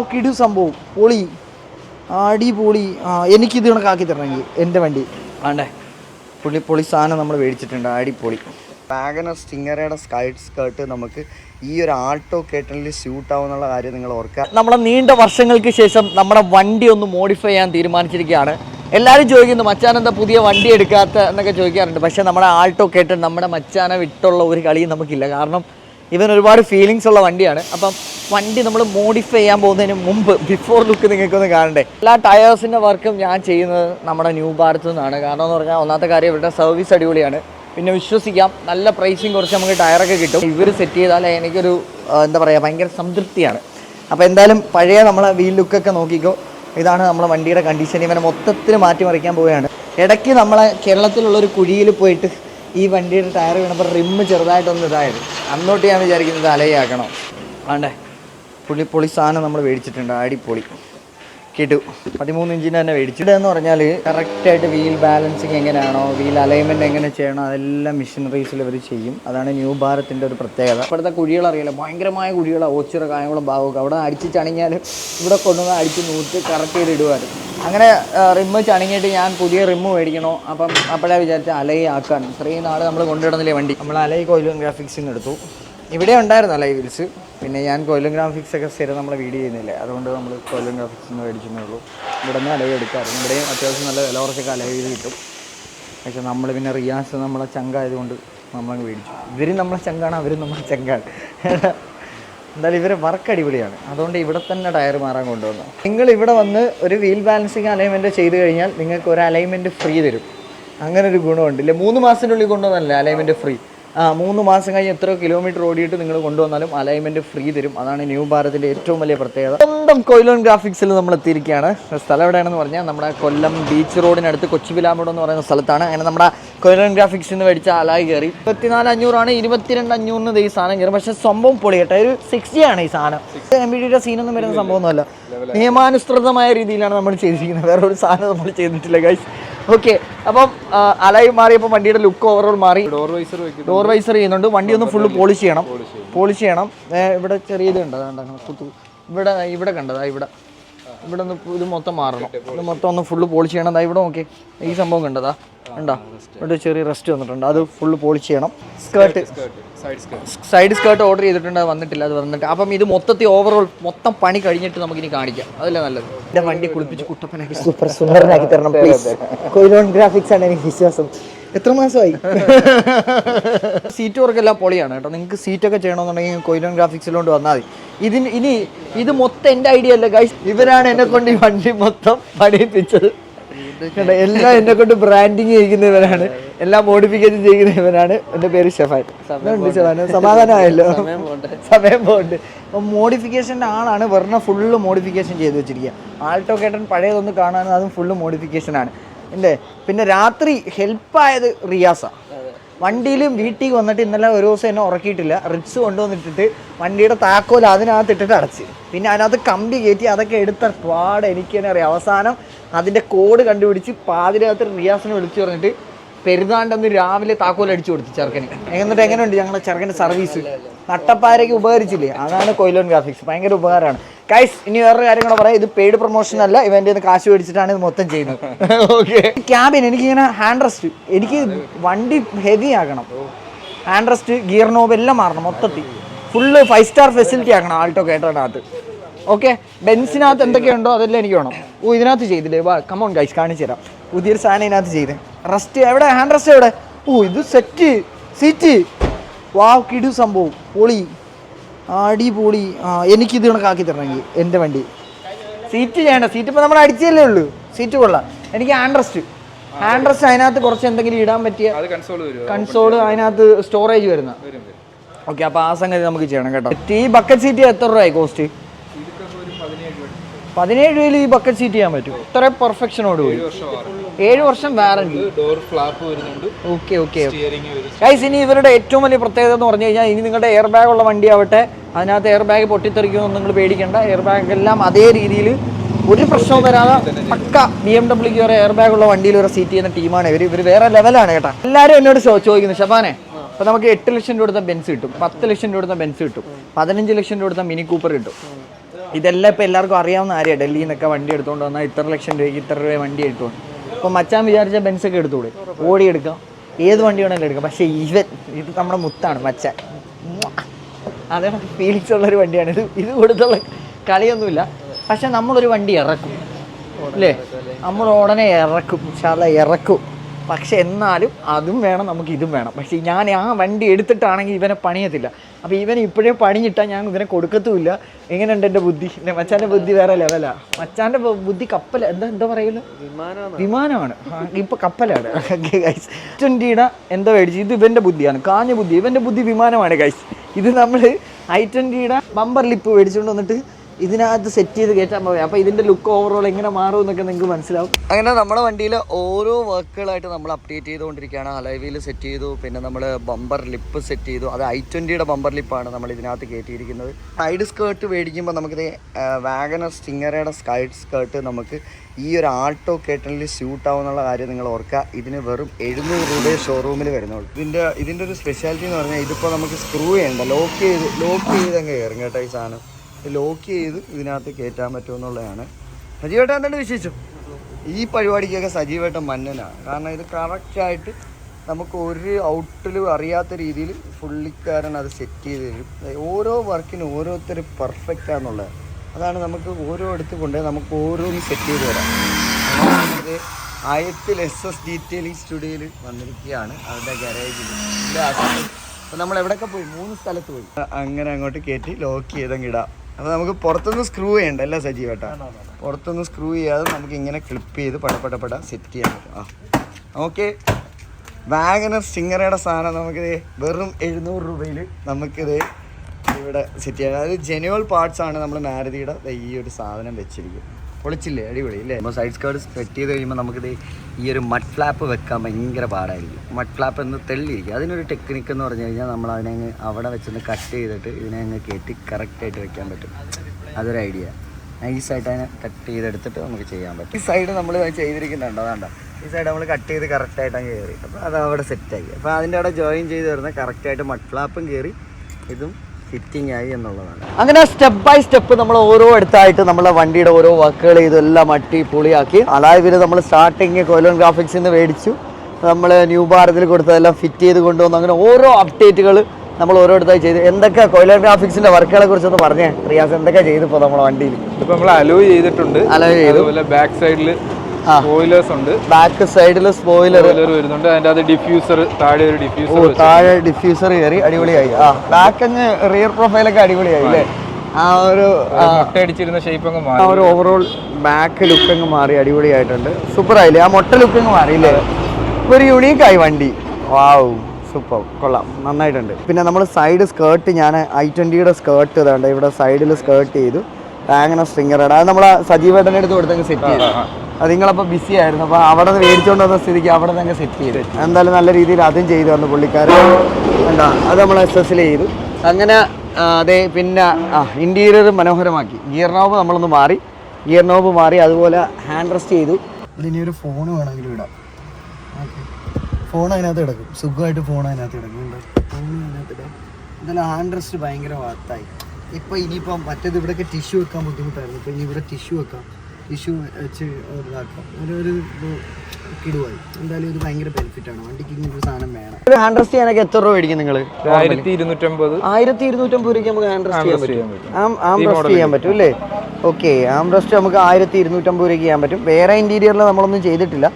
കിടു സംഭവം. പൊളി. അടിപൊളി. ആ എനിക്കിത് കണക്കാക്കി തരണമെങ്കിൽ എന്റെ വണ്ടി. ആണ്ടേ. പുള്ളി പൊളി സാധനം നമ്മൾ മേടിച്ചിട്ടുണ്ട്. അടിപൊളി. വാഗനർ സ്റ്റിങ്ങറയുടെ സ്കൈറ്റ് സ്കേർട്ട് നമുക്ക് ഈ ഒരു ആൾട്ടോ കേട്ടണിൽ സ്യൂട്ട് ആവുന്നുള്ള കാര്യം നിങ്ങൾ ഓർക്കുക. നമ്മളെ നീണ്ട വർഷങ്ങൾക്ക് ശേഷം നമ്മുടെ വണ്ടി ഒന്ന് മോഡിഫൈ ചെയ്യാൻ തീരുമാനിച്ചിരിക്കുകയാണ്. എല്ലാവരും ചോദിക്കുന്നു മച്ചാൻ എന്താ പുതിയ വണ്ടി എടുക്കാത്ത? എന്നൊക്കെ ചോദിക്കാറുണ്ട്. പക്ഷേ നമ്മുടെ ആൾട്ടോ കേട്ടൺ നമ്മുടെ മച്ചാനെ വിട്ടുള്ള ഒരു കളിയും നമുക്കില്ല. കാരണം ഇവൻ ഒരുപാട് ഫീലിങ്സ് ഉള്ള വണ്ടിയാണ്. അപ്പം വണ്ടി നമ്മൾ മോഡിഫൈ ചെയ്യാൻ പോകുന്നതിന് മുമ്പ് ബിഫോർ ലുക്ക് നിങ്ങൾക്കൊന്ന് കാണണ്ടേ? എല്ലാ ടയേഴ്സിന്റെ വർക്കും ഞാൻ ചെയ്യുന്നത് നമ്മുടെ ന്യൂ ഭാരത്ത് നിന്നാണ്. കാരണം എന്ന് പറഞ്ഞാൽ ഒന്നാമത്തെ കാര്യം ഇവരുടെ സർവീസ് അടിപൊളിയാണ്. പിന്നെ വിശ്വസിക്കാം നല്ല പ്രൈസിങ് കുറച്ച് നമുക്ക് ടയറൊക്കെ കിട്ടും. ഇവർ സെറ്റ് ചെയ്താൽ എനിക്കൊരു എന്താ പറയുക ഭയങ്കര സംതൃപ്തിയാണ്. അപ്പോൾ എന്തായാലും പഴയ നമ്മളെ വീൽ ലുക്കൊക്കെ നോക്കിക്കോ. ഇതാണ് നമ്മളെ വണ്ടിയുടെ കണ്ടീഷൻ ഇവനെ മൊത്തത്തിൽ മാറ്റിമറിക്കാൻ പോവുകയാണ്. ഇടയ്ക്ക് നമ്മളെ കേരളത്തിലുള്ള ഒരു കുഴിയിൽ പോയിട്ട് ഈ വണ്ടിയുടെ ടയർ വീണപ്പോൾ റിമ്മ് ചെറുതായിട്ടൊന്ന് ഇതായത്. അന്നോട്ട് ഞാൻ വിചാരിക്കുന്നത് അലയാക്കണം ആണ്ടേ പുളി പൊളി സാധനം നമ്മൾ മേടിച്ചിട്ടുണ്ട്. അടിപൊളി. കിട്ടു. പതിമൂന്ന് ഇഞ്ചിന്റെ തന്നെ മേടിച്ചിട്ട് എന്ന് പറഞ്ഞാൽ കറക്റ്റായിട്ട് വീൽ ബാലൻസിങ് എങ്ങനെയാണോ വീൽ അലൈൻമെന്റ് എങ്ങനെ ചെയ്യണോ അതെല്ലാം മിഷനറീസിൽ ഇവർ ചെയ്യും. അതാണ് ന്യൂ ഭാരത്തിന്റെ ഒരു പ്രത്യേകത. ഇപ്പോഴത്തെ കുഴികൾ അറിയില്ല? ഭയങ്കരമായ കുഴികളാണ് ഓച്ചിറ കായംകുളം ഭാഗമൊക്കെ. അവിടെ അടിച്ച് ചണിഞ്ഞാൽ ഇവിടെ കൊണ്ടുവന്ന് അടിച്ച് നൂറ്റ് കറക്റ്റ് ചെയ്ത് ഇടുമായിരുന്നു അങ്ങനെ റിമ്മ് ചണങ്ങിയിട്ട് ഞാൻ പുതിയ റിമ്മ് മേടിക്കണോ. അപ്പം അപ്പോഴേ വിചാരിച്ച അലൈ ആക്കാൻ. ഇത്രയും നാൾ നമ്മൾ കൊണ്ടിടുന്നില്ലേ വണ്ടി? നമ്മൾ അലൈ കോയിലും ഗ്രാഫിക്സിൽ നിന്ന് എടുത്തു. ഇവിടെ ഉണ്ടായിരുന്നു അലൈ വീൽസ് പിന്നെ ഞാൻ കോയിലും ഗ്രാഫിക്സ് ഒക്കെ സ്ഥിരം നമ്മൾ വീഡിയോ ചെയ്യുന്നില്ലേ. അതുകൊണ്ട് നമ്മൾ കോയിലും ഗ്രാഫിക്സ് നിന്ന് മേടിച്ചെന്നേ ഉള്ളൂ. ഇവിടെ നിന്ന് അലൈ എടുക്കാറുണ്ട്. ഇവിടെയും അത്യാവശ്യം നല്ല വില കുറച്ചൊക്കെ അലൈ വീൽ കിട്ടും. പക്ഷേ നമ്മൾ പിന്നെ റിയാസ് നമ്മളെ ചങ്കായതുകൊണ്ട് നമ്മളങ്ങ് മേടിച്ചു. ഇവരും നമ്മളെ ചങ്കാണ് അവരും നമ്മളെ ചങ്കാണ്. എന്തായാലും ഇവരെ വർക്ക് അടിപൊളിയാണ്. അതുകൊണ്ട് ഇവിടെ തന്നെ ടയർ മാറാൻ കൊണ്ടുവന്നു. നിങ്ങൾ ഇവിടെ വന്ന് ഒരു വീൽ ബാലൻസിങ് അലൈൻമെന്റ് ചെയ്ത് കഴിഞ്ഞാൽ നിങ്ങൾക്ക് ഒരു അലൈൻമെന്റ് ഫ്രീ തരും. അങ്ങനെ ഒരു ഗുണമുണ്ട്. ഇല്ലേ? മൂന്ന് മാസത്തിനുള്ളിൽ കൊണ്ടുവന്നല്ലേ അലൈൻമെന്റ് ഫ്രീ മൂന്ന് മാസം കഴിഞ്ഞ് എത്ര കിലോമീറ്റർ ഓടിയിട്ട് നിങ്ങൾ കൊണ്ടുവന്നാലും അലൈൻമെന്റ് ഫ്രീ തരും. അതാണ് ന്യൂ ഭാരതിന്റെ ഏറ്റവും വലിയ പ്രത്യേകത. സ്വന്തം കൊയിലോൺ ഗ്രാഫിക്സിൽ നമ്മൾ എത്തിയിരിക്കുകയാണ്. സ്ഥലം എവിടെയാണെന്ന് പറഞ്ഞാൽ നമ്മുടെ കൊല്ലം ബീച്ച് റോഡിനടുത്ത് കൊച്ചുവിലാമൂട് എന്ന് പറയുന്ന സ്ഥലത്താണ്. അങ്ങനെ നമ്മുടെ കൊയിലോൺ ഗ്രാഫിക്സിൽ നിന്ന് മേടിച്ച അലായി കയറി. ഇരുപത്തിനാല് അഞ്ഞൂറാണ് ഇരുപത്തിരണ്ട് അഞ്ഞൂറിന് ഈ സാധനം കയറും. പക്ഷേ സംഭവം പൊളിയട്ടെ ഒരു സിക്സ്റ്റി ആണ് ഈ സാധനം. എം ബി ഡിയുടെ സീനൊന്നും വരുന്ന സംഭവമൊന്നുമല്ല നിയമാനുസൃതമായ രീതിയിലാണ് നമ്മൾ ചെയ്തിരിക്കുന്നത്. വേറെ ഒരു സാധനം നമ്മൾ ചെയ്തിട്ടില്ല ഗൈസ് ഓക്കെ അപ്പം അലൈവ് അലായി മാറിയപ്പോൾ വണ്ടിയുടെ ലുക്ക് ഓവറോൾ മാറി. ഡോർ വൈസർ ഡോർ വൈസർ ചെയ്യുന്നുണ്ട്. വണ്ടി ഒന്ന് ഫുള്ള് പോളിഷ് ചെയ്യണം. പോളിഷ് ചെയ്യണം. ഇവിടെ ചെറിയ ഉണ്ട് അതാണ്ട് അങ്ങനെ കുത്തു. ഇവിടെ ഇവിടെ കണ്ടതാ ഇവിടെ. ഇവിടെ ഒന്ന് ഇത് മൊത്തം മാറണം. ഇത് മൊത്തം ഒന്ന് ഫുള്ള് പോളിഷ് ചെയ്യണം. ദാ ഇവിടെ നോക്കി ഈ സംഭവം കണ്ടതാ. ഉണ്ടോ? ഇവിടെ ചെറിയ റെസ്റ്റ് വന്നിട്ടുണ്ട്. അത് ഫുള്ള് പോളിഷ് ചെയ്യണം. Skirt side skirt side skirt order ചെയ്തിട്ടുണ്ട് അത് വന്നിട്ടില്ല അത് വന്നിട്ട്. അപ്പം ഇത് മൊത്തത്തിൽ ഓവറോൾ മൊത്തം പണി കഴിഞ്ഞിട്ട് നമുക്കിനി കാണിക്കാം. അതല്ലേ നല്ലത്? എന്റെ വണ്ടി കുളിപ്പിച്ച് കുട്ടപ്പനാക്കി. സൂപ്പർ സുന്ദരനാക്കി തരണം പ്ലീസ് കൊയിലോൺ ഗ്രാഫിക്സ് ആണ് എനിക്ക് വിശ്വാസം. എത്ര മാസമായി? സീറ്റ് വർക്കെല്ലാം പൊളിയാണ് കേട്ടോ. നിങ്ങൾക്ക് സീറ്റൊക്കെ ചെയ്യണമെന്നുണ്ടെങ്കിൽ കൊയിലോൺ ഗ്രാഫിക്സിലോട്ട് വന്നാൽ മതി. ഇതിന് ഇനി ഇത് മൊത്തം എന്റെ ഐഡിയ അല്ല ഗൈസ് ഇവരാണ് എന്നെ കൊണ്ട് ഈ വണ്ടി മൊത്തം പണിയിപ്പിച്ചത്. എല്ലാം എന്നെ കൊണ്ട് ബ്രാൻഡിങ് ചെയ്യിക്കുന്നവരാണ്. എല്ലാം മോഡിഫിക്കേഷൻ ചെയ്യുന്നവരാണ് എന്റെ പേര് ഷെഫാൻ. സമാധാനമായല്ലോ? സമയം പോകണ്ട് അപ്പം മോഡിഫിക്കേഷന്റെ ആളാണ് വെറുതെ ഫുള്ള് മോഡിഫിക്കേഷൻ ചെയ്ത് വെച്ചിരിക്കുക ആൾട്ടോ കേട്ടൻ പഴയതൊന്ന് കാണാനും അതും ഫുള്ള് മോഡിഫിക്കേഷനാണ് അല്ലേ പിന്നെ രാത്രി ഹെൽപ്പായത് റിയാസാണ് വണ്ടിയിലും വീട്ടിൽ വന്നിട്ട് ഇന്നലെ ഒരു ദിവസം എന്നെ ഉറക്കിയിട്ടില്ല. റിറ്റ്സ് കൊണ്ടുവന്നിട്ടിട്ട് വണ്ടിയുടെ താക്കോൽ അതിനകത്ത് ഇട്ടിട്ട് അടച്ച്. പിന്നെ അതിനകത്ത് കമ്പി കയറ്റി അതൊക്കെ എടുത്ത പാട് എനിക്ക് തന്നെ അറിയാം. അവസാനം അതിന്റെ കോഡ് കണ്ടുപിടിച്ച് പാതിരകത്ത് റിയാസിനെ വിളിച്ചു പറഞ്ഞിട്ട് പെരുന്നാണ്ടെന്ന് രാവിലെ താക്കോൽ അടിച്ചു കൊടുത്തു ചെറുക്കന്. എന്നിട്ട് എങ്ങനെയുണ്ട് ഞങ്ങളുടെ ചെറുക്കന്റെ സർവീസ് നട്ടപ്പാരയ്ക്ക് ഉപകരിച്ചില്ലേ? അതാണ് കൊയിലോൺ ഗ്രാഫിക്സ് ഭയങ്കര ഉപകാരമാണ്. കൈസ് ഇനി വേറൊരു കാര്യം കൂടെ പറയാം. ഇത് പെയ്ഡ് പ്രൊമോഷൻ അല്ല. ഇവന്റെ നിന്ന് കാശ് മേടിച്ചിട്ടാണ് ഇത് മൊത്തം ചെയ്യുന്നത്. ഓക്കെ ക്യാബിൻ എനിക്കിങ്ങനെ ഹാൻഡ് റെസ്റ്റ് എനിക്ക് വണ്ടി ഹെവി ആക്കണം ഹാൻഡ് റെസ്റ്റ് ഗിയർ നോബ് എല്ലാം മാറണം മൊത്തത്തിൽ. ഫുള്ള് ഫൈവ് സ്റ്റാർ ഫെസിലിറ്റി ആക്കണം ആൾട്ടോ കേട്ടോനകത്ത് ഓക്കെ ബെൻസിനകത്ത് എന്തൊക്കെയുണ്ടോ അതെല്ലാം എനിക്ക് വേണം. ഓ ഇതിനകത്ത് ചെയ്തില്ലേ? വാ കമോൺ ഗൈസ് കാണിച്ചു തരാം. പുതിയൊരു സാധനം ഇതിനകത്ത് ചെയ്ത്. റെസ്റ്റ് എവിടെ? ഹാൻഡ് റെസ്റ്റ് എവിടെ? ഓ ഇത് സെറ്റ് സീറ്റ് വാവ് കിടു സംഭവം. പൊളി. അടിപൊളി. ആ എനിക്കിത് കണക്കാക്കി തരണമെങ്കിൽ എന്റെ വണ്ടി. സീറ്റ് ചെയ്യണ്ട സീറ്റ് ഇപ്പോൾ നമ്മൾ അടിച്ചല്ലേ ഉള്ളൂ. സീറ്റ് കൊള്ളാം. എനിക്ക് ഹാൻഡ് റെസ്റ്റ്. അതിനകത്ത് കുറച്ച് എന്തെങ്കിലും ഇടാൻ പറ്റിയ കൺസോൾ അതിനകത്ത് സ്റ്റോറേജ് വരുന്ന. വരും വരും. ഓക്കെ അപ്പോൾ ആ സംഗതി നമുക്ക് ചെയ്യണം കേട്ടോ. ഈ ബക്കറ്റ് സീറ്റ് എത്ര രൂപയായി കോസ്റ്റ് പതിനേഴ് രൂപ. പതിനേഴ് രൂപയിൽ ഈ ബക്കറ്റ് സീറ്റ് ചെയ്യാൻ പറ്റും. ഇത്ര പെർഫെക്ഷനോട് കൂടി വാറണ്ടി ഏഴ് വർഷം വാറണ്ടി ഡോർ ഫ്ലാപ്പ് വരുന്നുണ്ട്. ഓക്കെ ഓക്കെ ഗൈസ് ഇനി ഇവരുടെ ഏറ്റവും വലിയ പ്രത്യേകത എന്ന് പറഞ്ഞു കഴിഞ്ഞാൽ ഇനി നിങ്ങളുടെ എയർ ബാഗ് ഉള്ള വണ്ടി ആവട്ടെ അതിനകത്ത് എയർ ബാഗ് പൊട്ടിത്തെറിക്കുമെന്ന് നിങ്ങൾ പേടിക്കേണ്ട. എയർ ബാഗ് എല്ലാം അതേ രീതിയിൽ ഒരു പ്രശ്നവും വരാതെ പക്ക ബി എം ഡബ്ല്യൂക്ക് വരെ എയർ ബാഗ് ഉള്ള വണ്ടിയിൽ ഒരു സീറ്റ് ചെയ്യുന്ന ടീമാണ് ഇവർ ഇവർ വേറെ ലെവലാണ് കേട്ടോ. എല്ലാവരും എന്നോട് ചോദിക്കുന്നു ഷബാനെ അപ്പോൾ നമുക്ക് എട്ട് ലക്ഷം രൂപ ബെൻസ് കിട്ടും. പത്ത് ലക്ഷം രൂപ ബെൻസ് കിട്ടും. പതിനഞ്ച് ലക്ഷം രൂപ മിനി കൂപ്പർ കിട്ടും. ഇതെല്ലാം ഇപ്പോൾ എല്ലാവർക്കും അറിയാവുന്ന കാര്യമാണ്. ഡൽഹിയിൽ നിന്നൊക്കെ വണ്ടി എടുത്തുകൊണ്ട് വന്നാൽ ഇത്ര ലക്ഷം രൂപയ്ക്ക് ഇത്ര രൂപ വണ്ടി എടുത്തുകൊണ്ട് അപ്പോൾ മച്ചാൻ വിചാരിച്ച ബെൻസൊക്കെ എടുത്തുകൂടെ? ഓടി എടുക്കാം. ഏത് വണ്ടി വേണമെങ്കിലും എടുക്കാം. പക്ഷേ ഇവൻ ഇത് നമ്മുടെ മുത്താണ് മച്ചാൻ. അതേ ഫീലിങ്സ് ഉള്ളൊരു വണ്ടിയാണ്. ഇത് ഇത് കൊടുത്തുള്ള കളിയൊന്നുമില്ല. പക്ഷെ നമ്മളൊരു വണ്ടി ഇറക്കും. അല്ലേ? നമ്മൾ ഉടനെ ഇറക്കും. ശാല ഇറക്കും. പക്ഷെ എന്നാലും അതും വേണം നമുക്ക് ഇതും വേണം. പക്ഷേ ഞാൻ ആ വണ്ടി എടുത്തിട്ടാണെങ്കിൽ ഇവനെ പണിയത്തില്ല. അപ്പോൾ ഇവൻ ഇപ്പോഴേ പണിയിട്ടാൽ ഞാൻ ഇവനെ കൊടുക്കത്തുമില്ല. എങ്ങനെയുണ്ട് എന്റെ ബുദ്ധി? എന്റെ മച്ചാന്റെ ബുദ്ധി വേറെ ലെവലാ. മച്ചാന്റെ ബുദ്ധി കപ്പൽ എന്താ എന്താ പറയുന്നത്? വിമാനമാണ്. ഇപ്പോൾ ഇപ്പൊ കപ്പലാണ്. ഗൈസ് ട്വന്റിയുടെ എന്താ മേടിച്ചു. ഇത് ഇവന്റെ ബുദ്ധിയാണ്. കാഞ്ഞ ബുദ്ധി. ഇവന്റെ ബുദ്ധി വിമാനമാണ് ഗൈസ് ഇത് നമ്മൾ ഐ ട്വന്റിയുടെ ബമ്പർ ലിപ്പ് മേടിച്ചുകൊണ്ട് വന്നിട്ട് ഇതിനകത്ത് സെറ്റ് ചെയ്ത് കയറ്റാൻ പോയി അപ്പോൾ ഇതിന്റെ ലുക്ക് ഓവറോൾ എങ്ങനെ മാറും എന്നൊക്കെ നിങ്ങൾക്ക് മനസ്സിലാവും. അങ്ങനെ നമ്മുടെ വണ്ടിയിൽ ഓരോ വർക്കുകളായിട്ട് നമ്മൾ അപ്ഡേറ്റ് ചെയ്തുകൊണ്ടിരിക്കുകയാണ്. അലൈവിൽ സെറ്റ് ചെയ്തു പിന്നെ നമ്മൾ ബമ്പർ ലിപ്പ് സെറ്റ് ചെയ്തു. അത് ഐ ട്വന്റിയുടെ ബമ്പർ ലിപ്പാണ് നമ്മൾ ഇതിനകത്ത് കയറ്റിയിരിക്കുന്നത് സൈഡ് സ്കേർട്ട് മേടിക്കുമ്പോൾ നമുക്കിത് വാഗനർ സ്റ്റിങ്ങറയുടെ സൈഡ് സ്കേർട്ട് നമുക്ക് ഈ ഒരു ആൾട്ടോ കേട്ടണിൽ സ്യൂട്ട് ആവുന്നുള്ള കാര്യം നിങ്ങൾ ഓർക്കുക. ഇതിന് വെറും എഴുന്നൂറ് രൂപയെ ഷോറൂമിൽ വരുന്നുള്ളൂ. ഇതിന്റെ ഇതിന്റെ ഒരു സ്പെഷ്യാലിറ്റി എന്ന് പറഞ്ഞാൽ ഇതിപ്പോൾ നമുക്ക് സ്ക്രൂ ചെയ്യണ്ട. ലോക്ക് ചെയ്ത് ലോക്ക് ചെയ്ത് അങ്ങ് കയറും കേട്ടോ ഈ സാധനം. ലോക്ക് ചെയ്ത് ഇതിനകത്ത് കയറ്റാൻ പറ്റുമെന്നുള്ളതാണ്. സജീവേട്ടൻ എന്താണ് വിശേഷം? ഈ പരിപാടിക്കൊക്കെ സജീവേട്ടൻ മന്നനാണ്. കാരണം ഇത് കറക്റ്റായിട്ട് നമുക്ക് ഒരു ഔട്ടിലും അറിയാത്ത രീതിയിൽ പുള്ളിക്കാരൻ അത് സെറ്റ് ചെയ്ത് തരും. ഓരോ വർക്കിനും ഓരോരുത്തർ പെർഫെക്റ്റ് ആണെന്നുള്ളത്. അതാണ് നമുക്ക് ഓരോ എടുത്ത് കൊണ്ട് നമുക്ക് ഓരോന്ന് സെറ്റ് ചെയ്ത് തരാം. ആയത്തിൽ എസ് എസ് ഡീറ്റെയിലിംഗ് സ്റ്റുഡിയോയിൽ വന്നിരിക്കുകയാണ്. അവരുടെ ഗാരേജിൽ അപ്പോൾ നമ്മൾ എവിടെയൊക്കെ പോയി? മൂന്ന് സ്ഥലത്ത് പോയി. അങ്ങനെ അങ്ങോട്ട് കയറ്റി ലോക്ക് ചെയ്തങ്ങ് ഇടാം. അപ്പോൾ നമുക്ക് പുറത്തുനിന്ന് സ്ക്രൂ ചെയ്യണ്ട അല്ല സജീവ് ഏട്ടാ? പുറത്തുനിന്ന് സ്ക്രൂ ചെയ്യാതെ നമുക്ക് ഇങ്ങനെ ക്ലിപ്പ് ചെയ്ത് പടപടപട സെറ്റ് ചെയ്യാൻ പറ്റും. ആ. ഓക്കെ വാഗനർ സ്റ്റിങ്ങറയുടെ സാധനം നമുക്കിത് വെറും എഴുന്നൂറ് രൂപയിൽ നമുക്കിത് ഇവിടെ സെറ്റ് ചെയ്യാം. അതായത് ജെനുവൽ പാർട്സ് ആണ് നമ്മൾ മാരുതിയുടെ ഈ ഒരു സാധനം വെച്ചിരിക്കുന്നത്. പൊളിച്ചില്ലേ? അടിപൊളി അല്ലേ നമ്മൾ സൈഡ് സ്കേർട്ട് സെറ്റ് ചെയ്ത് കഴിയുമ്പോൾ നമുക്കിത് ഈ ഒരു മഡ് ഫ്ലാപ്പ് വെക്കാൻ ഭയങ്കര പാടായിരിക്കും. മഡ് ഫ്ലാപ്പ് എന്ന് തെള്ളിയിരിക്കും അതിനൊരു ടെക്നിക്ക് എന്ന് പറഞ്ഞു കഴിഞ്ഞാൽ നമ്മൾ അതിനെ അവിടെ വെച്ചൊന്ന് കട്ട് ചെയ്തിട്ട് ഇതിനെ അങ്ങ് കയറ്റി കറക്റ്റായിട്ട് വെക്കാൻ പറ്റും. അതൊരു ഐഡിയ നൈസായിട്ട് അതിനെ കട്ട് ചെയ്തെടുത്തിട്ട് നമുക്ക് ചെയ്യാൻ പറ്റും. ഈ സൈഡ് നമ്മൾ ചെയ്തിരിക്കുന്നുണ്ടോ? അതാണ്ടോ ഈ സൈഡ് നമ്മൾ കട്ട് ചെയ്ത് കറക്റ്റായിട്ട് അങ്ങ് കയറി അപ്പോൾ അത് അവിടെ സെറ്റായി അപ്പോൾ അതിന്റെ അവിടെ ജോയിൻ ചെയ്ത് വരുന്ന കറക്റ്റായിട്ട് മഡ് ഫ്ലാപ്പും കയറി ഇതും ഫിറ്റിംഗ് ആയി എന്നുള്ളതാണ്. അങ്ങനെ സ്റ്റെപ്പ് ബൈ സ്റ്റെപ്പ് നമ്മൾ ഓരോ അടുത്തായിട്ട് നമ്മളെ വണ്ടിയുടെ ഓരോ വർക്കുകൾ ഇതെല്ലാം അട്ടി പൊളിയാക്കി അലായവിൽ നമ്മൾ സ്റ്റാർട്ടിങ് കൊലോൺ ഗ്രാഫിക്സ് നിന്ന് മേടിച്ചു. നമ്മൾ ന്യൂ ഭാരതിൽ കൊടുത്തതെല്ലാം ഫിറ്റ് ചെയ്ത് കൊണ്ടുവന്നു. അങ്ങനെ ഓരോ അപ്ഡേറ്റുകൾ നമ്മൾ ഓരോ അടുത്തായി ചെയ്തു. എന്തൊക്കെ കൊയിലർ ഗ്രാഫിക്സിന്റെ വർക്കുകളെ കുറിച്ചൊന്ന് പറഞ്ഞേ? റിയാസ് എന്തൊക്കെ ചെയ്തു ഇപ്പോൾ നമ്മുടെ വണ്ടിയിൽ? ഇപ്പൊ നമ്മൾ അലോ ചെയ്തിട്ടുണ്ട്. അലോ ചെയ്തു. അതുപോലെ ബാക്ക് സൈഡിൽ. സ്പോയിലേഴ്സ് ഉണ്ട്. ബാക്ക് സൈഡിൽ സ്പോയിലർ വരുന്നുണ്ട്. അതിന്റെ അത് ഡിഫ്യൂസർ താഴെ ഒരു ഡിഫ്യൂസർ താഴെ ഡിഫ്യൂസർ കയറി അടിപൊളിയായി. ആ ബാക്ക് അങ്ങ് റിയർ പ്രൊഫൈലൊക്കെ അടിപൊളിയായി അല്ലേ? ആ ഒരു മുട്ടയടിച്ചിരുന്ന ഷേപ്പ് അങ്ങ് മാറി. ആ ഒരു ഓവറോൾ ബാക്ക് ലുക്ക് അങ്ങ് മാറി അടിപൊളിയായിട്ടുണ്ട്. സൂപ്പർ ആയില്ലേ? ആ മൊട്ട ലുക്ക് അങ്ങ് മാറി അല്ലേ ഒരു യുണീക്ക് ആയി വണ്ടി. വാവ് സൂപ്പർ കൊള്ളാം. നന്നായിട്ടുണ്ട്. പിന്നെ നമ്മൾ സൈഡ് സ്കേർട്ട് ഞാൻ ഐ ട്വന്റിയുടെ സ്കേർട്ട് ഇതാണ്ട് ഇവിടെ സൈഡിൽ സ്കേർട്ട് ചെയ്തു. അങ്ങനെ സ്ട്രിങ്ങറാണ് അത് നമ്മൾ സജീവേട്ടന്റെ അടുത്ത് കൊടുത്തങ്ങ് സെറ്റ് ചെയ്തു. അത് നിങ്ങളപ്പോൾ ബിസി ആയിരുന്നു. അപ്പോൾ അവിടെ നിന്ന് മേടിച്ചുകൊണ്ട് വന്ന സ്ഥിതിക്ക് അവിടെ നിന്ന് സെറ്റ് ചെയ്തു. എന്തായാലും നല്ല രീതിയിൽ അതും ചെയ്തു തന്നു പുള്ളിക്കാരൻ. എന്താ അത് നമ്മൾ എസ് എസിൽ ചെയ്തു. അങ്ങനെ അതെ പിന്നെ ആ ഇന്റീരിയർ മനോഹരമാക്കി. ഗിയർ നോബ് നമ്മളൊന്ന് മാറി. ഗിയർ നോബ് മാറി അതുപോലെ ഹാൻഡ് റെസ്റ്റ് ചെയ്തു. ഇതിനി ഒരു ഫോൺ വേണമെങ്കിലും ഇടാം. ഫോൺ അതിനകത്ത് കിടക്കും. സുഖമായിട്ട് ഫോൺ അതിനകത്ത് കിടക്കുന്നുണ്ട് ഫോൺ അതിനകത്ത് ഇടാം. എന്തായാലും ഹാൻഡ് റെസ്റ്റ് ഭയങ്കര വാർത്തായി ഇപ്പോൾ ഇനിയിപ്പം മറ്റേത് ഇവിടെയൊക്കെ ടിഷ്യൂ വെക്കാൻ ബുദ്ധിമുട്ടായിരുന്നു. ഇപ്പോൾ ഇനി ഇവിടെ ടിഷ്യൂ വെക്കാം. ടിഷ്യൂ വെച്ച് ഇതാക്കാം ഒരു ഒരു കിടുവായി. എന്തായാലും ഇത് ഭയങ്കര ബെനിഫിറ്റാണ് വണ്ടിക്ക് ഇങ്ങനെ ഒരു സാധനം വേണം. ഒരു ഹാൻഡ് റെസ്റ്റ് ചെയ്യാനൊക്കെ എത്ര രൂപ മേടിക്കും നിങ്ങൾ ആയിരത്തി ഇരുന്നൂറ്റമ്പത് ആയിരത്തി ഇരുന്നൂറ്റമ്പത് രൂപയ്ക്ക് നമുക്ക് ഹാൻഡ് റെസ്റ്റ് ചെയ്യാൻ പറ്റും. ആം ആം റെസ്റ്റ് ചെയ്യാൻ പറ്റും അല്ലേ? ഓക്കെ ആം റെസ്റ്റ് നമുക്ക് ആയിരത്തി ഇരുന്നൂറ്റമ്പത് രൂപയ്ക്ക് ചെയ്യാൻ പറ്റും. വേറെ ഇന്റീരിയറിൽ നമ്മളൊന്നും ചെയ്തിട്ടില്ല.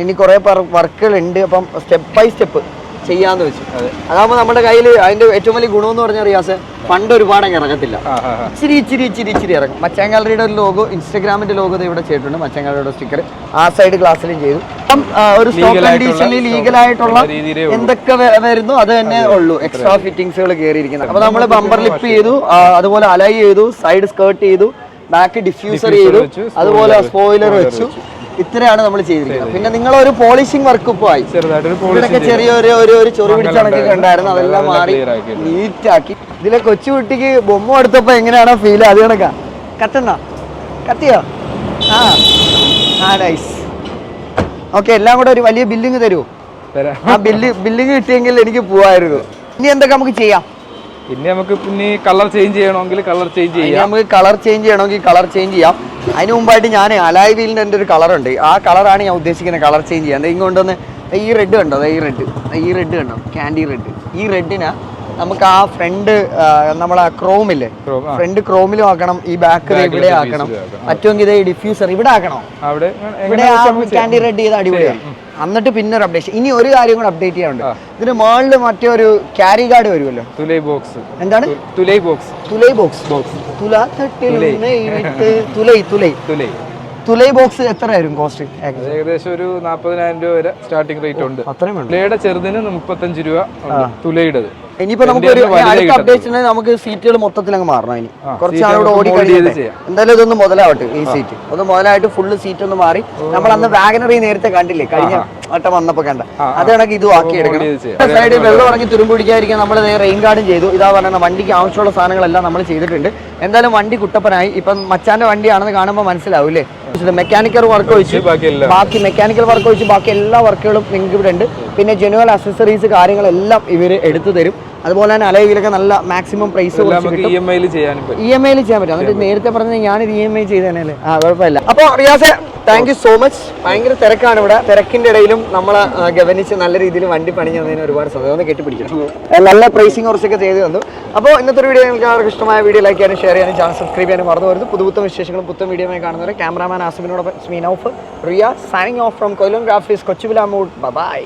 ഇനി കുറേ വർക്കുകൾ ഉണ്ട്. അപ്പം സ്റ്റെപ്പ് ബൈ സ്റ്റെപ്പ് ചെയ്യാന്ന് വെച്ചു. അതാകുമ്പോൾ നമ്മുടെ കയ്യിൽ അതിന്റെ ഏറ്റവും വലിയ ഗുണമെന്ന് പറഞ്ഞാൽ റിയാസ് പണ്ട് ഒരുപാട് അങ്ങ് ഇറങ്ങത്തില്ല. ഇച്ചിരി ഇച്ചിരി ഇച്ചിരി ഇച്ചിരി ഇറങ്ങും. മച്ചാൻ ഗാലറിയുടെ ഒരു ലോഗോ ഇൻസ്റ്റാഗ്രാമിന്റെ ലോഗോ ഇവിടെ ചെയ്തിട്ടുണ്ട്. മച്ചാൻ ഗാലറിയുടെ സ്റ്റിക്കർ ആ സൈഡ് ഗ്ലാസ്സിലും ചെയ്തു. അപ്പം ഒരു സ്റ്റോക്ക് കണ്ടീഷനിൽ ലീഗലായിട്ടുള്ള. എന്തൊക്കെ വരുന്നു അത് തന്നെ ഉള്ളൂ. എക്സ്ട്രാ ഫിറ്റിംഗ്സുകൾ കയറിയിരിക്കുന്നത് അപ്പൊ നമ്മൾ ബമ്പർ ലിപ്പ് ചെയ്തു. അതുപോലെ അലൈ ചെയ്തു സൈഡ് സ്കേർട്ട് ചെയ്തു ബാക്ക് ഡിഫ്യൂസർ ചെയ്തു. അതുപോലെ സ്പോയിലർ വെച്ചു. ഇത്രയാണ് നമ്മൾ ചെയ്തിരിക്കുന്നത്. പിന്നെ നിങ്ങൾ ഒരു പോളിഷിംഗ് വർക്ക് പോയി. ആയി ചെറുതായിട്ടൊരു ഇവിടൊക്കെ ചെറിയ ഒരു ഒരു ചൊറി പിടിച്ച കണ്ടായിരുന്നു. അതെല്ലാം മാറി നീറ്റ് ആക്കി. നീറ്റാക്കി ഇതിലെ കൊച്ചുകുട്ടിക്ക് ബൊമ്മ എടുത്തപ്പോ എങ്ങനെയാണോ ഫീൽ അത് കണക്കാ? കത്തുന്ന? കത്തിയോ? ആ. ആ നൈസ് ഓക്കെ എല്ലാം കൂടെ ഒരു വലിയ ബില്ലിങ് തരുമോ ആ ബില്ല് ബില്ലിങ് കിട്ടിയെങ്കിൽ എനിക്ക് പോവായിരുന്നു. ഇനി എന്തൊക്കെ നമുക്ക് ചെയ്യാം? പിന്നെ നമുക്ക് പിന്നെ കളർ ചേഞ്ച് ചെയ്യണമെങ്കിൽ കളർ ചേഞ്ച് ഇനി ചെയ്യാം. നമുക്ക് കളർ ചേഞ്ച് ചെയ്യണമെങ്കിൽ കളർ ചേഞ്ച് ചെയ്യാം. അതിന് മുമ്പായിട്ട് ഞാൻ അലായ് വീലിന്റെ എന്റെ ഒരു കളറുണ്ട് ആ കളറാണ് ഞാൻ ഉദ്ദേശിക്കുന്നത് കളർ ചേഞ്ച് ചെയ്യാൻ. ഇങ്ങോട്ടൊന്ന് ഈ റെഡ് കണ്ടോ? ഈ റെഡ് ഈ റെഡ് കണ്ടോ? ക്യാൻഡി റെഡ് ഈ റെഡിന് നമുക്ക് ആ ഫ്രണ്ട് നമ്മളെ ക്രോമില്ലേ ഫ്രണ്ട് ക്രോമിലും ആക്കണം ഈ ബാക്ക് ഇവിടെ ആക്കണം. മറ്റൊങ്കിൽ. ഇതേ ഡിഫ്യൂസർ ഇവിടെ ആക്കണം? ഇവിടെ ആ ക്യാൻഡി റെഡ് ചെയ്ത് അടിപൊളിയാണ് എന്നിട്ട് പിന്നെ ഒരു അപ്ഡേഷൻ ഇനി ഒരു കാര്യം കൂടെ അപ്ഡേറ്റ് ചെയ്യാനുണ്ട്. ഇതിന് മുകളിൽ മറ്റേ ഒരു ക്യാരി ഗാർഡ് വരുമല്ലോ? തുലൈ ബോക്സ് എന്താണ്? തുലൈ ബോക്സ് തുലൈ ബോക്സ് ബോക്സ് തുല തുലൈ. തുലൈ തുലൈ. തുലൈ. ബോക്സ് എത്ര ആയിരുന്നു കോസ്റ്റ് ഏകദേശം ഒരു നാൽപ്പതിനായിരം രൂപ വരെ സ്റ്റാർട്ടിംഗ് റേറ്റ് ഉണ്ട്. അത്രയും വേണം. ചെറുതിന് മുപ്പത്തഞ്ച് രൂപ. തുലയുടേത്. ഇനിയിപ്പോ നമുക്ക് ഒരു അടുത്ത. അപ്ഡേഷന് നമുക്ക് സീറ്റുകൾ മൊത്തത്തിൽ അങ്ങ് മാറണം ഇനി. കുറച്ച് ആളോട് ഓടി ചെയ്യാം. എന്തായാലും ഇതൊന്ന് മുതലാവട്ടെ ഈ സീറ്റ് ഒന്ന് മുതലായിട്ട് ഫുള്ള് സീറ്റ് ഒന്ന് മാറി. നമ്മൾ അന്ന് വാഗനറി നേരത്തെ കണ്ടില്ലേ? കഴിഞ്ഞ വട്ടം വന്നപ്പോ കണ്ട. അത് കണക്ക് ഇതും ആക്കി എടുക്കണം. സൈഡിൽ വെള്ളം ഇറങ്ങി തുരുമ്പ് പിടിക്കാതിരിക്കാൻ നമ്മൾ റെയിൻ ഗാർഡും ചെയ്തു. ഇതാ പറയുന്ന വണ്ടിക്ക് ആവശ്യമുള്ള സാധനങ്ങളെല്ലാം നമ്മൾ ചെയ്തിട്ടുണ്ട്. എന്തായാലും വണ്ടി കുട്ടപ്പനായി. ഇപ്പം മച്ചാന്റെ വണ്ടിയാണെന്ന് കാണുമ്പോൾ മനസ്സിലാവൂലേ മെക്കാനിക്കൽ വർക്ക് ഒഴിച്ച് ബാക്കി ബാക്കി മെക്കാനിക്കൽ വർക്ക് ഒഴിച്ച് ബാക്കി എല്ലാ വർക്കുകളും നിങ്ങൾക്ക് ഇവിടെ ഉണ്ട് പിന്നെ ജനുവൽ അക്സസറീസ് കാര്യങ്ങളെല്ലാം ഇവർ എടുത്തു തരും. അതുപോലെ തന്നെ അലവിലൊക്കെ നല്ല മാക്സിമം പ്രൈസ് ഇ എം ഐയിൽ ചെയ്യാനും ഇ എം ഐയിൽ ചെയ്യാൻ പറ്റും. എന്നിട്ട് നേരത്തെ പറഞ്ഞത് ഞാനിത് ഇ എം ഐ ചെയ്ത് തന്നെയല്ലേ? ആ കുഴപ്പമില്ല. അപ്പോൾ റിയാസെ താങ്ക് യു സോ മച്ച് ഭയങ്കര തിരക്കാണ് ഇവിടെ. തിരക്കിന്റെ ഇടയിലും നമ്മൾ ഗവനിച്ച് നല്ല രീതിയിൽ വണ്ടി പണിഞ്ഞു തന്നതിന് ഒരുപാട് സന്തോഷം ഒന്ന് കെട്ടിപ്പിടിക്കണം. നല്ല പ്രൈസിങ് കുറച്ചൊക്കെ ചെയ്ത് തന്നു. അപ്പോൾ ഇന്നത്തെ ഒരു വീഡിയോ നിങ്ങൾക്ക് അവർക്ക് ഇഷ്ടമായ വീഡിയോ ലൈക്ക് ചെയ്യാനും ഷെയർ ചെയ്യാനും ചാനൽ സബ്സ്ക്രൈബ് ചെയ്യാനും മറന്നു വരുന്നത് പുതുപുത്തം വിശേഷങ്ങളും പുത്തൻ വീഡിയോമായി കാണുന്നവരെ ക്യാമറാമാൻ ആസിമിനോടൊപ്പം സ്മീൻ of Riya signing off from Kollam graphics Kochuvilamood bye